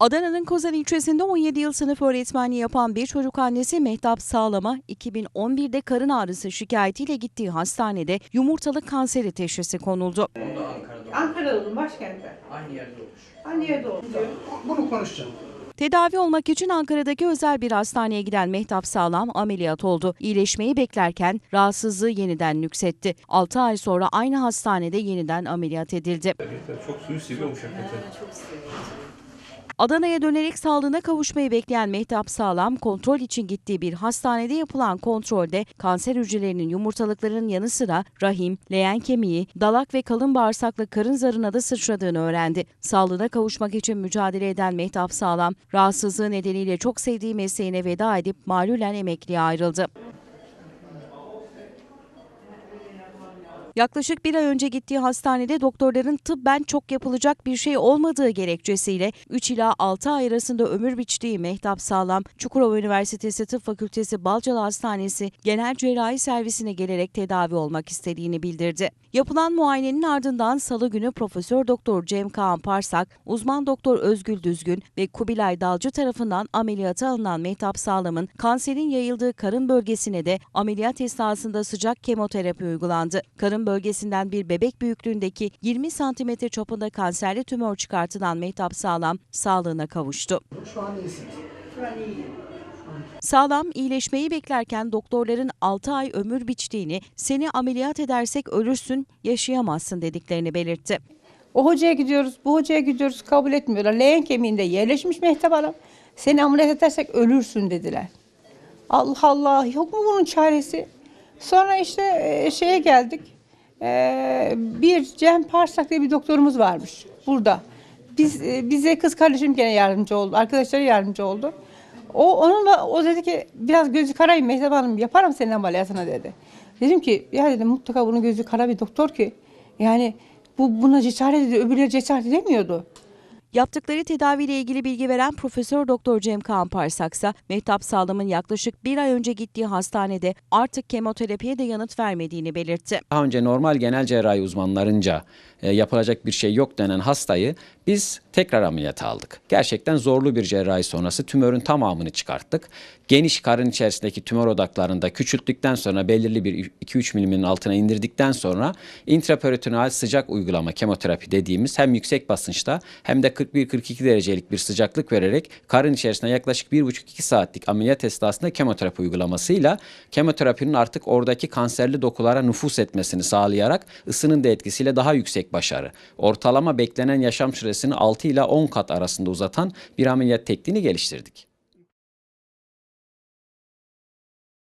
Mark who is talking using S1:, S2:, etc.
S1: Adana'nın Kozan ilçesinde 17 yıl sınıf öğretmenliği yapan bir çocuk annesi Mehtap Sağlam'a 2011'de karın ağrısı şikayetiyle gittiği hastanede yumurtalık kanseri teşhisi konuldu.
S2: Ankara'da olmuş.
S3: Ankara'da oldum başkentte.
S2: Aynı yerde olmuş.
S3: Aynı yerde oldum.
S4: Bunu konuşacağım.
S1: Tedavi olmak için Ankara'daki özel bir hastaneye giden Mehtap Sağlam ameliyat oldu. İyileşmeyi beklerken rahatsızlığı yeniden nüksetti. 6 ay sonra aynı hastanede yeniden ameliyat edildi.
S5: Çok suyu seviyormuş hakikaten.
S1: Adana'ya dönerek sağlığına kavuşmayı bekleyen Mehtap Sağlam kontrol için gittiği bir hastanede yapılan kontrolde kanser hücrelerinin yumurtalıklarının yanı sıra rahim, leğen kemiği, dalak ve kalın bağırsaklı karın zarına da sıçradığını öğrendi. Sağlığına kavuşmak için mücadele eden Mehtap Sağlam, rahatsızlığı nedeniyle çok sevdiği mesleğine veda edip malulen emekliye ayrıldı. Yaklaşık bir ay önce gittiği hastanede doktorların tıbben çok yapılacak bir şey olmadığı gerekçesiyle 3 ila 6 ay arasında ömür biçtiği Mehtap Sağlam, Çukurova Üniversitesi Tıp Fakültesi Balcalı Hastanesi Genel Cerrahi Servisine gelerek tedavi olmak istediğini bildirdi. Yapılan muayenenin ardından salı günü Profesör Doktor Cem Kaan Parsak, uzman doktor Özgül Düzgün ve Kubilay Dalcı tarafından ameliyata alınan Mehtap Sağlam'ın kanserin yayıldığı karın bölgesine de ameliyat esnasında sıcak kemoterapi uygulandı. Karın bölgesinden bir bebek büyüklüğündeki 20 santimetre çapında kanserli tümör çıkartılan Mehtap Sağlam sağlığına kavuştu.
S4: Şu an iyisiniz.
S3: Şu an iyiyim.
S1: Sağlam iyileşmeyi beklerken doktorların 6 ay ömür biçtiğini, seni ameliyat edersek ölürsün, yaşayamazsın dediklerini belirtti.
S3: O hocaya gidiyoruz, bu hocaya gidiyoruz kabul etmiyorlar. Leğen kemiğinde yerleşmiş Mehtap Hanım. Seni ameliyat edersek ölürsün dediler. Allah Allah yok mu bunun çaresi? Sonra işte e, şeye geldik. E, bir Cem Parsak diye bir doktorumuz varmış burada. Biz e, bize kız kardeşim gene yardımcı oldu. Arkadaşları yardımcı oldu. O onunla o dedi ki biraz gözü karayım Mehtap Hanım yaparım senin ameliyatına dedi. Dedim ki ya dedim mutlaka bunun gözü kara bir doktor ki yani bu buna cesaret ediyor öbürleri cesaret edemiyordu.
S1: Yaptıkları tedaviyle ilgili bilgi veren Profesör Doktor Cem Kaan Parsaksa, Mehtap Sağlam'ın yaklaşık bir ay önce gittiği hastanede artık kemoterapiye de yanıt vermediğini belirtti.
S6: Daha önce normal genel cerrahi uzmanlarınca e, yapılacak bir şey yok denen hastayı biz tekrar ameliyata aldık. Gerçekten zorlu bir cerrahi sonrası tümörün tamamını çıkarttık. Geniş karın içerisindeki tümör odaklarında küçülttükten sonra belirli bir 2-3 milimin altına indirdikten sonra intraperitoneal sıcak uygulama kemoterapi dediğimiz hem yüksek basınçta hem de 41-42 derecelik bir sıcaklık vererek karın içerisinde yaklaşık 1,5-2 saatlik ameliyat esnasında kemoterapi uygulamasıyla kemoterapinin artık oradaki kanserli dokulara nüfus etmesini sağlayarak ısının da etkisiyle daha yüksek başarı. Ortalama beklenen yaşam süresini 6 ile 10 kat arasında uzatan bir ameliyat tekniğini geliştirdik.